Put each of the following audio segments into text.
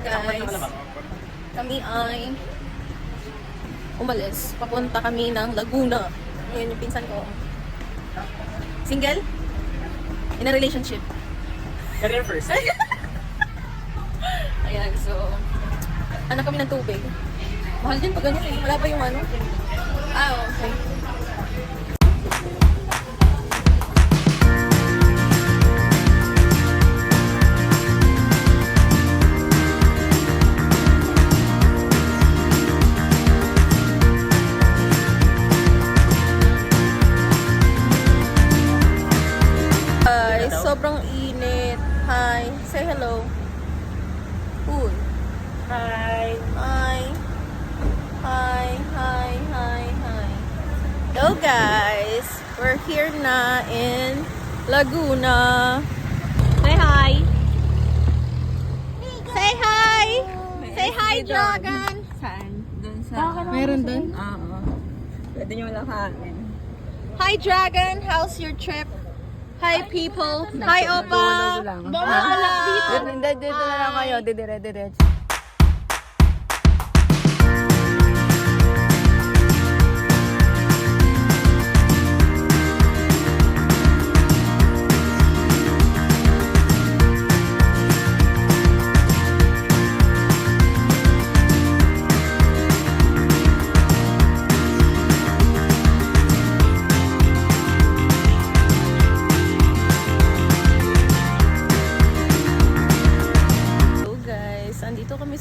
Guys, kami ay umalis. Papunta kami ng Laguna. Ngayon yung pinsan ko. Single? In a relationship. Career first. Ayan, so, anak kami ng tubig. Mahal din pag ganyan eh. Wala pa yung ano. Sobrang init. Hi, say hello. Uy. Hi! Hi. Hi, hi, hi, hi. Hello guys. We're here na in Laguna. Say hi. Say hi. Say hi, Dragon. Saan? Doon sa... Meron dun? Oo. Pwede nyo lakarin. Hi, Dragon. How's your trip? Hi, people. Hi, Opa. Dito. Dito, dito na lang kayo. Didire-diretso.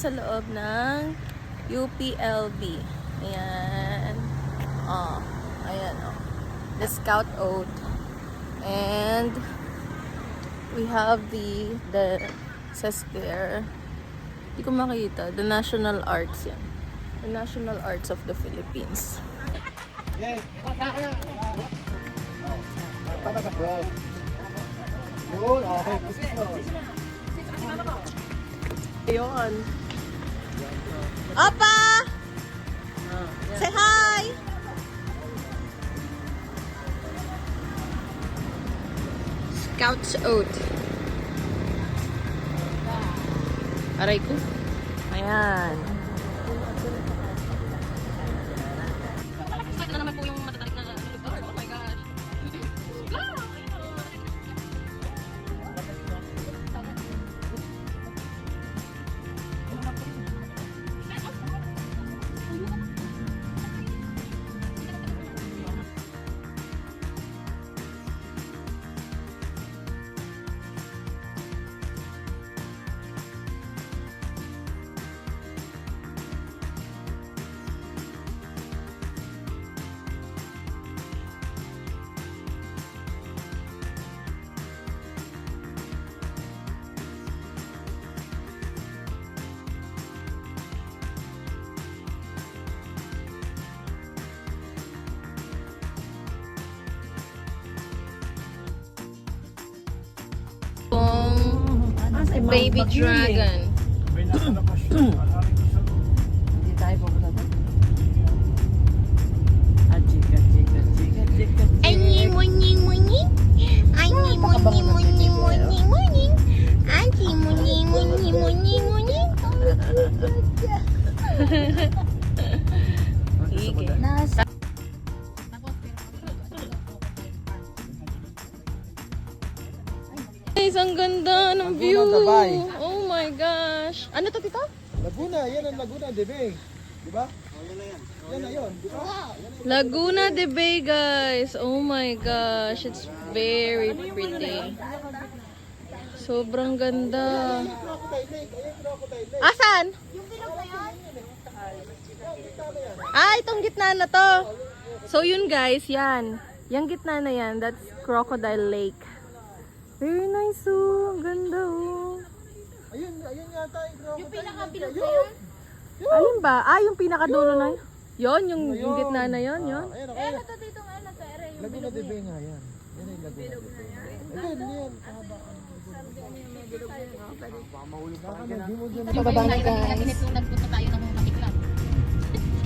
Sa loob ng UPLB. Ayan. Oh, ayan oh. The Scout Oat. And we have the the says there. Hindi ko makita. The National Arts yan. The National Arts of the Philippines. Ayun. Opa! Say hi! Scout's Oat. Aray ko. Ayan. Baby dragon. Gosh. Ano to, tito? Laguna, yan ang Laguna, Debeng. Di ba? Yan na yun, di ba? Laguna de Bay, guys. Oh my gosh. It's very pretty. Sobrang ganda. Asan? Ah, itong gitna na to. So yun guys, yan. Yung gitna na yan, that's Crocodile Lake. Very nice oh. Ang Ganda oh. Ayun, ayun yata yung pinakabilog Alin ba? Ah, yung pinakadulo na yun. Yon, yung, yung gitna na yon, yon. Ayun, ako. Ano to dito nga na pera yung Laguna Debeng nga yan. Yan yung Laguna Debeng. Ayun, yan. Baka mag-himo dyan. Pababa na guys. Nung nagpunta tayo ng Matiklan.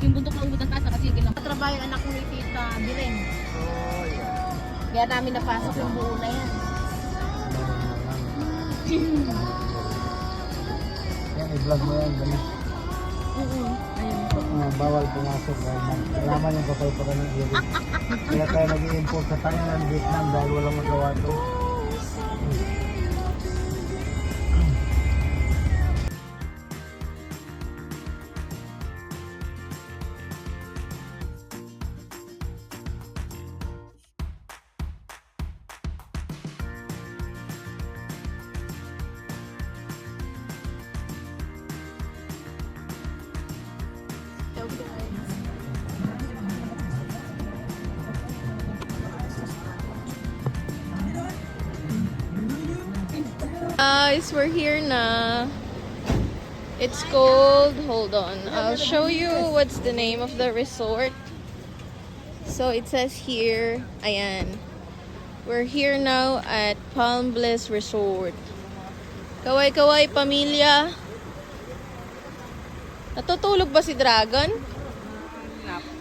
Yung bundok na ng taas, kasi lang. Trabaho yung anak ni Tita Biren. Oh, yeah. Kaya namin napasok yung buo na yan. I-vlog mo yan. Ganun. Ah, bawal pumasok dahil kailangan yung kapalpakan ng iris. Kaya tayo nag-i-import sa Thailand, Vietnam dahil walang magawa to. Guys, we're here na. It's called, hold on, I'll show you what's the name of the resort. So it says here, ayan. We're here now at Palm Bliss Resort. Kaway-kaway, pamilya. Natutulog ba si Dragon?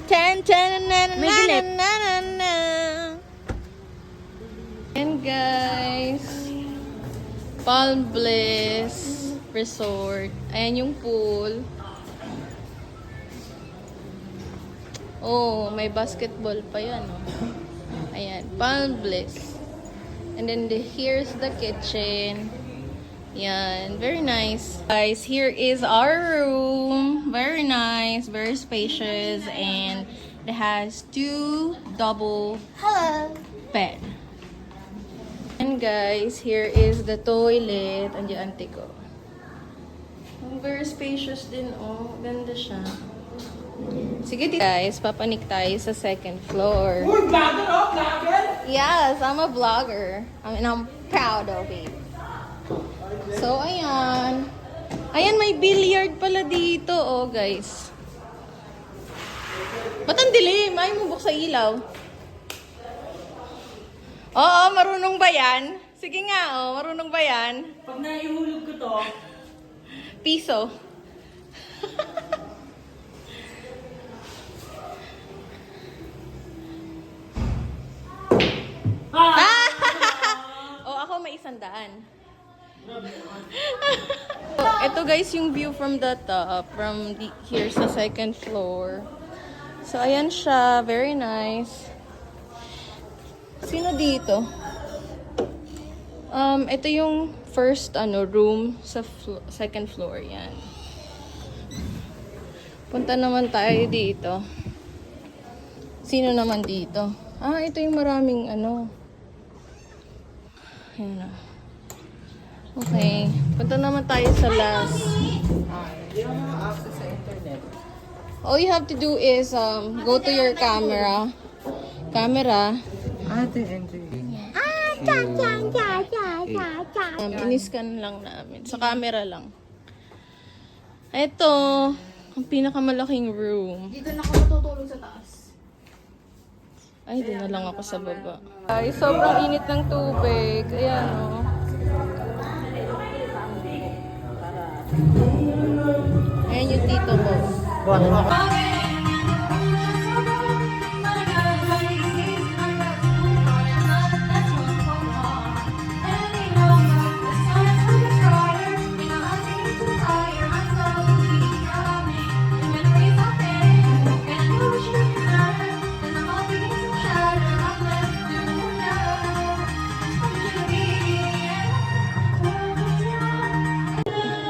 Ten, ten, na, na, na, na, na, na. And guys, Palm Bliss Resort. Ayan yung pool. Oh, may basketball pa yan. Oh. Ayan, Palm Bliss. And then the, here's the kitchen. Yan, very nice. Guys, here is our room. Very nice, very spacious, and it has two double Hello. bed. Guys, here is the toilet. Andiyan ante ko. Ang Very spacious din, oh. Ganda siya. Sige, guys, papanik tayo sa second floor. Uy, vlogger, oh, vlogger? Yes, I'm a vlogger. I mean, I'm proud of it. So, ayan. Ayan, may billiard pala dito, oh, guys. Ba't ang dilim? Ayaw mo buksa ilaw. Oo, marunong ba yan? Sige nga, oh, marunong ba yan? Pag naihulog ko to, Piso. oh, ako may isang daan. oh, ito guys yung view from the top, from the, here sa second floor. So, ayan siya. Very nice. Sino dito? Um, ito yung first ano room sa flo- second floor yan. Punta naman tayo dito. Sino naman dito? Ah, ito yung maraming ano. Ayan na. Okay. Punta naman tayo sa last. All you have to do is um, go to your camera. Camera. Ah, yung entry. Ah, cha cha cha cha cha cha. Um, iniscan lang namin. Sa camera lang. Ito, ang pinakamalaking room. Dito na ako matutulog sa taas. Ay, doon na lang ako sa baba. Ay, sobrang init ng tubig. Ayan, oh. Ayan yung tito ko.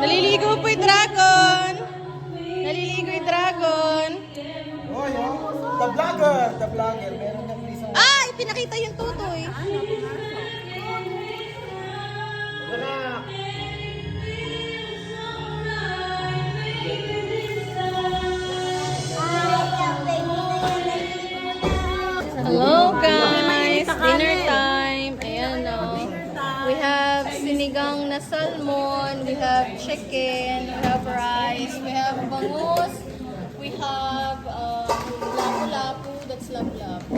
Naliligo po yung dragon! Naliligo yung dragon! Oy, oh. The vlogger! The vlogger. Meron kang isang... Ay! Pinakita yung tutoy! Hello na salmon, we have chicken, we have rice, we have bangus, we have um, lapu-lapu, that's lapu-lapu.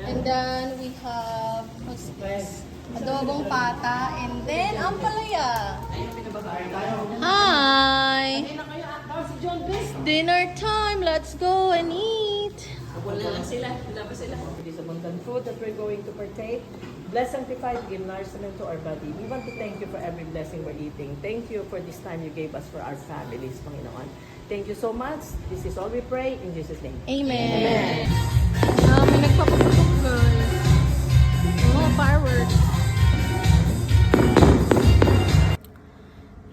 And then we have what's this? adobong pata, and then ampalaya. Hi! Dinner time! Let's go and eat! Wala lang sila. Wala pa sila. It is abundant food that we're going to partake. Bless, sanctify, give nourishment to our body. We want to thank you for every blessing we're eating. Thank you for this time you gave us for our families, Panginoon. Thank you so much. This is all we pray in Jesus' name. Amen. Ah, may nagpapaputok guys. Oh, fireworks.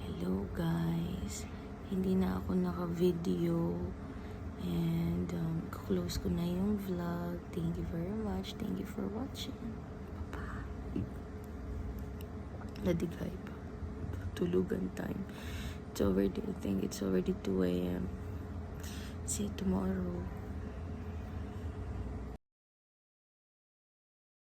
Hello guys. Hindi na ako naka-video. And um, close ko na yung vlog. Thank you very much. Thank you for watching. Nadigay pa. Tulugan time. It's already, I think it's already 2 a.m. See you tomorrow.